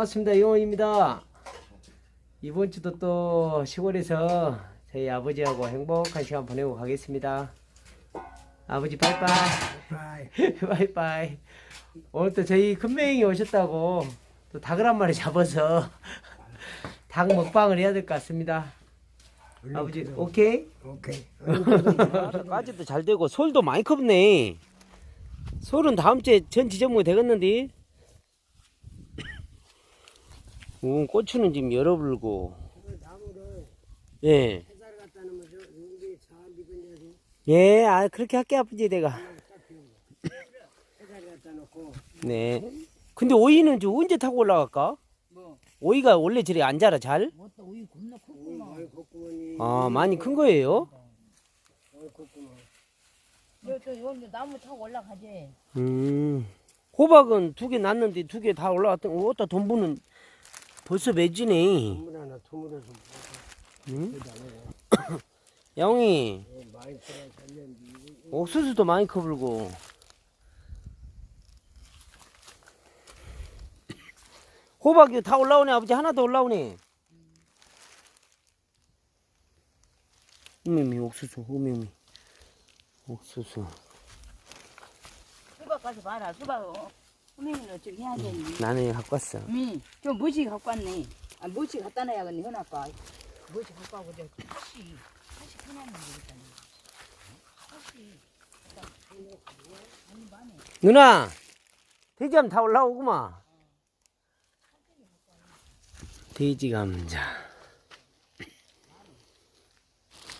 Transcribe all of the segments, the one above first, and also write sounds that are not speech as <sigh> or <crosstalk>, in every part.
반갑습니다. 이용입니다. 이번 주도 또 시골에서 저희 아버지하고 행복한 시간 보내고 가겠습니다. 아버지 빠이빠이. 빠이빠이. <laughs> 오늘 또 저희 큰매형이 오셨다고 또 닭을 한 마리 잡아서 <laughs> 닭 먹방을 해야 될 것 같습니다. 아버지 오케이? 오케이. 까지도 잘 되고 솔도 많이 컸네. 솔은 다음 주에 전 지정무 되겠는데. 음, 고추는 지금 열어불고. 나무를 예. 해살 갖다 놓으면 저 용기에 잘 익은데도 예, 아 그렇게 할게 아버지 내가. 해살 갖다 놓고 네. 근데 오이는 저 언제 타고 올라갈까? 뭐? 오이가 원래 저리 안 자라 잘? 뭐또 우유 겁나 오이 컸구만. 아 많이 큰 거예요? 컸구먼. 저저 여기 나무 타고 올라가지. 음. 호박은 두 개 났는데 두 개 다 올라갔더니 어따 돈 버는 벌써 매지네. 물 하나 투물에서 응? 먹어. 양이 <coughs> 많이 들어 옥수수도 많이 커불고. <coughs> 호박이 다 올라오네 아버지 하나 더 올라오네. 우미미 옥수수 우미미 옥수수 수박 가서 봐라. 수박 어. 선생님은 저기 해야 되니. 나는 이거 갖고 왔어. 미, 저 무지 갖고 왔네. 아 무지 갖다 놔야겠네 현아까. 무지 갖고 와고 저 다시 다시 편하면 되겠다네. 누나 돼지감 다 올라오구만. 돼지 감자.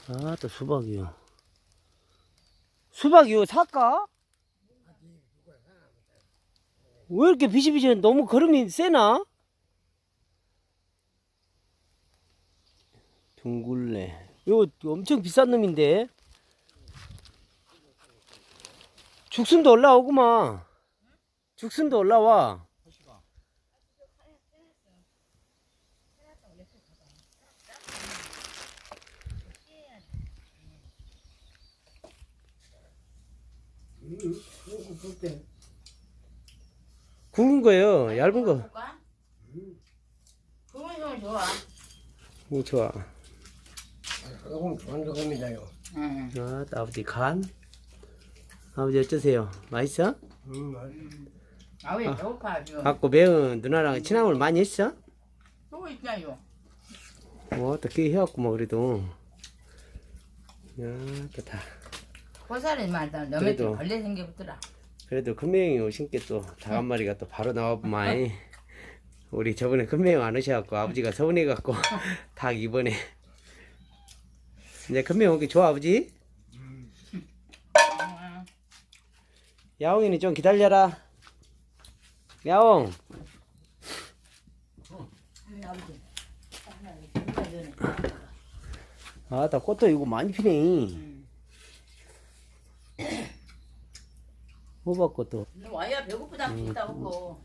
아 또 수박이요. 수박이요 살까? 왜 이렇게 비실비실 너무 걸음이 세나? 둥글레. 이거 엄청 비싼 놈인데. 죽순도 올라오구만. 죽순도 올라와. 그거 볼때 굵은 거예요. 얇은 거. 그건 좀 좋아. 이 좋아. 조금 좋은 조금이다요. 응. 아, 아버지 간. 아버지 어쩌세요? 맛있어? 음, 맞아. 아왜 배고파 지금. 갖고 매운 누나랑 친함을 많이 했어? 또 있자요. 뭐 어떻게 해갖고 뭐 그래도. 야, 또 다. 고사리 말다 너무 벌레 생겨붙더라. 그래도 금매형이 오신 게 또 닭 한 마리가 또 바로 나와보만. 우리 저번에 금매형 안 오셔갖고 아버지가 서운해갖고 <laughs> 닭 이번에. 이제 금매형 오기 좋아 아버지? 응. 야옹이는 좀 기다려라. 야옹. 아버지. 아, 나 꽃도 이거 많이 피네. 호박꽃도. 너 와야 배고프다 싶다 하고.